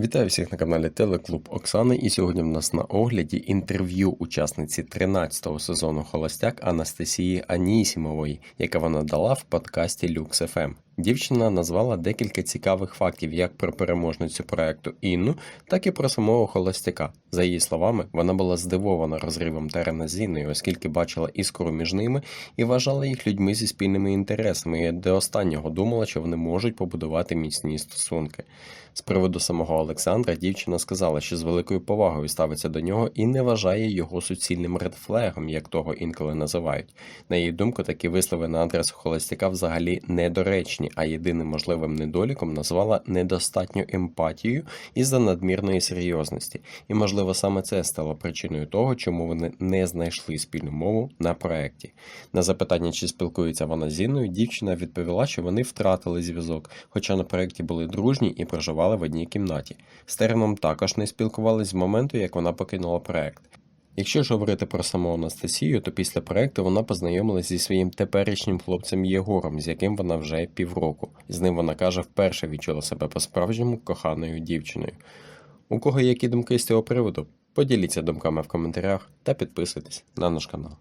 Вітаю всіх на каналі Телеклуб Оксани. І сьогодні в нас на огляді інтерв'ю учасниці 13-го сезону Холостяк Анастасії Анісімової, яке вона дала в подкасті Люкс FM. Дівчина назвала декілька цікавих фактів як про переможницю проекту Інну, так і про самого холостяка. За її словами, вона була здивована розривом Терена з Інною, оскільки бачила іскру між ними і вважала їх людьми зі спільними інтересами, і до останнього думала, що вони можуть побудувати міцні стосунки. З приводу самого Олександра дівчина сказала, що з великою повагою ставиться до нього і не вважає його суцільним редфлегом, як того інколи називають. На її думку, такі вислови на адресу холостяка взагалі недоречні, а єдиним можливим недоліком назвала недостатню емпатію із-за надмірної серйозності. І, можливо, саме це стало причиною того, чому вони не знайшли спільну мову на проєкті. На запитання, чи спілкується вона з Інною, дівчина відповіла, що вони втратили зв'язок, хоча на проєкті були дружні і проживали в одній кімнаті. З Тереном також не спілкувались з моменту, як вона покинула проєкт. Якщо ж говорити про саму Анастасію, то після проекту вона познайомилася зі своїм теперішнім хлопцем Єгором, з яким вона вже півроку. З ним вона каже, вперше відчула себе по-справжньому коханою дівчиною. У кого які думки з цього приводу? Поділіться думками в коментарях та підписуйтесь на наш канал.